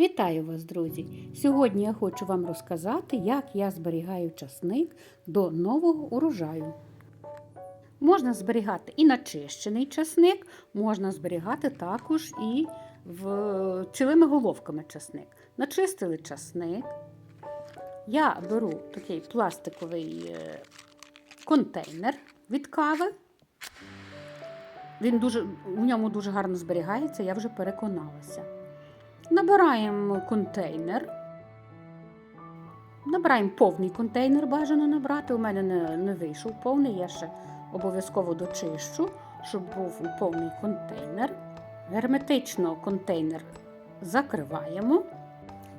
Вітаю вас, друзі! Сьогодні я хочу вам розказати, як я зберігаю часник до нового урожаю. Можна зберігати і начищений часник, можна зберігати також і в цілими головками часник. Начистили часник. Я беру такий пластиковий е, контейнер від кави. Він дуже, в ньому дуже гарно зберігається, я вже переконалася. Набираємо контейнер. Набираємо повний контейнер, бажано набрати. У мене не, не вийшов повний, я ще обов'язково дочищу, щоб був повний контейнер. Герметично контейнер закриваємо,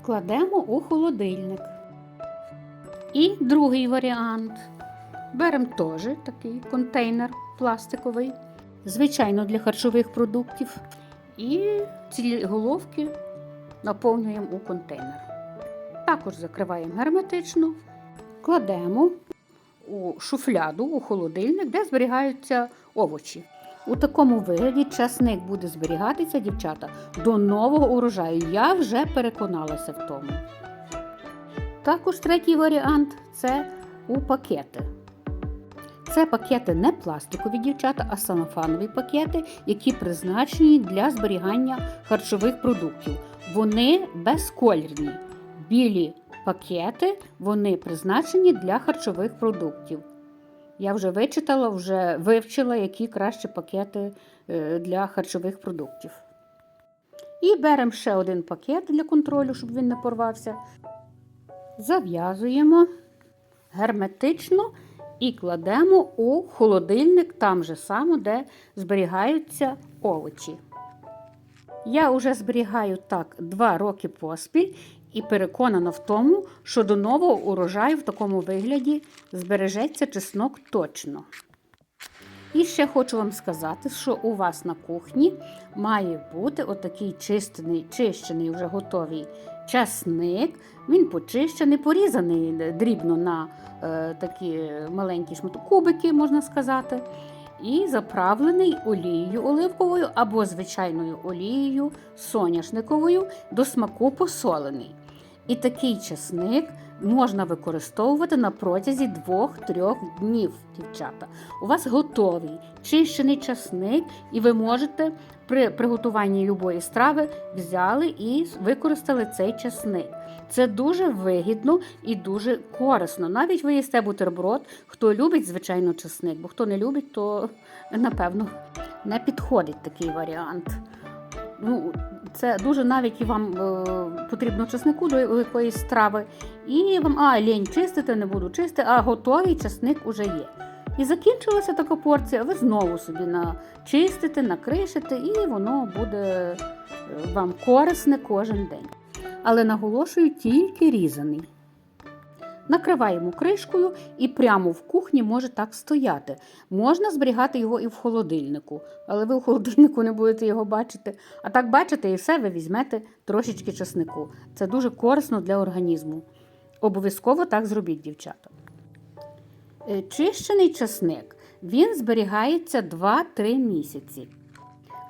кладемо у холодильник. І другий варіант. Беремо теж такий контейнер пластиковий, звичайно, для харчових продуктів. І ці головки наповнюємо у контейнер. Також закриваємо герметично, кладемо у шуфляду, у холодильник, де зберігаються овочі. У такому вигляді часник буде зберігатися, дівчата, до нового урожаю. Я вже переконалася в тому. Також третій варіант це у пакети. Це пакети не пластикові дівчата, а самофанові пакети, які призначені для зберігання харчових продуктів. Вони безколірні. Білі пакети вони призначені для харчових продуктів. Я вже вичитала, вже вивчила, які краще пакети е, для харчових продуктів. І беремо ще один пакет для контролю, щоб він не порвався. Зав'язуємо герметично і кладемо у холодильник там же само, де зберігаються овочі. Я вже зберігаю так 2 роки поспіль і переконана в тому, що до нового урожаю в такому вигляді збережеться чеснок точно. І ще хочу вам сказати, що у вас на кухні має бути отакий чистений, чищений, вже готовий часник. Він почищений, порізаний дрібно на е, такі маленькі шматки, кубики, можна сказати. І заправлений олією оливковою або звичайною олією соняшниковою до смаку посолений. І такий часник можна використовувати на протязі 2-3 днів, дівчата. У вас готовий чищений часник, і ви можете при приготуванні любої страви взяли і використали цей часник. Це дуже вигідно і дуже корисно. Навіть ви їсте бутерброд, хто любить, звичайно, часник, бо хто не любить, то напевно не підходить такий варіант. Ну, це дуже навіть і вам е, потрібно чеснику до якоїсь страви. І вам, а, лінь чистити, не буду чистити, а готовий чесник уже є. І закінчилася така порція, ви знову собі начистите, накришите, і воно буде е, вам корисне кожен день. Але наголошую, тільки різаний. Накриваємо кришкою і прямо в кухні може так стояти. Можна зберігати його і в холодильнику, але ви в холодильнику не будете його бачити. А так бачите, і все, ви візьмете трошечки часнику. Це дуже корисно для організму. Обов'язково так зробіть, дівчата. Е, Чищений часник він зберігається 2-3 місяці.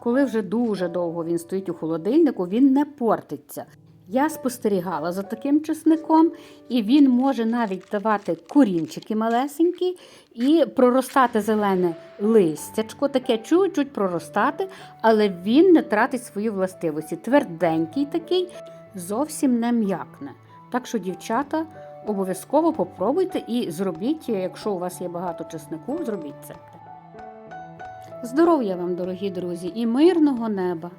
Коли вже дуже довго він стоїть у холодильнику, він не портиться. Я спостерігала за таким чесником, і він може навіть давати корінчики малесенькі і проростати зелене листячко, таке чуть-чуть проростати, але він не тратить свої властивості. Тверденький такий, зовсім не м'якне. Так що, дівчата, обов'язково попробуйте і зробіть, якщо у вас є багато чеснику, зробіть це. Здоров'я вам, дорогі друзі, і мирного неба!